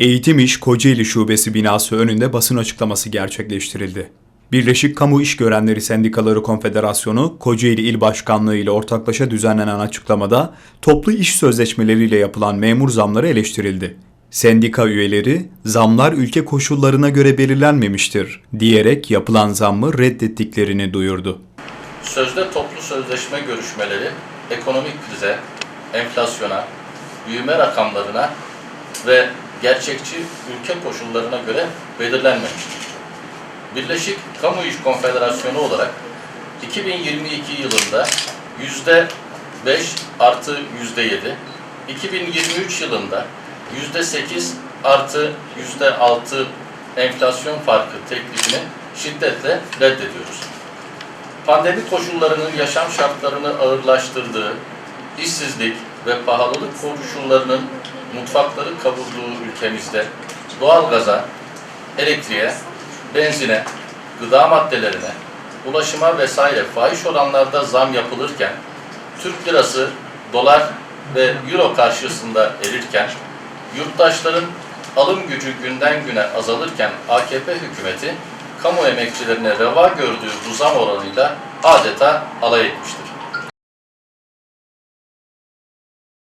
Eğitim İş Kocaeli Şubesi binası önünde basın açıklaması gerçekleştirildi. Birleşik Kamu İş Görenleri Sendikaları Konfederasyonu, Kocaeli İl Başkanlığı ile ortaklaşa düzenlenen açıklamada toplu iş sözleşmeleriyle yapılan memur zamları eleştirildi. Sendika üyeleri, zamlar ülke koşullarına göre belirlenmemiştir diyerek yapılan zammı reddettiklerini duyurdu. Sözde toplu sözleşme görüşmeleri ekonomik krize, enflasyona, büyüme rakamlarına ve gerçekçi ülke koşullarına göre belirlenmemiştir. Birleşik Kamu İş Konfederasyonu olarak 2022 yılında yüzde 5 artı yüzde 7, 2023 yılında yüzde 8 artı yüzde 6 enflasyon farkı teklifini şiddetle reddediyoruz pandemi koşullarının yaşam şartlarını ağırlaştırdığı, işsizlik ve pahalılık koşullarının mutfakları kavurduğu ülkemizde doğalgaza, elektriğe, benzine, gıda maddelerine, ulaşıma vesaire fahiş oranlarda zam yapılırken, Türk lirası, dolar ve euro karşısında erirken, yurttaşların alım gücü günden güne azalırken AKP hükümeti kamu emekçilerine reva gördüğü bu zam oranıyla adeta alay etmiştir.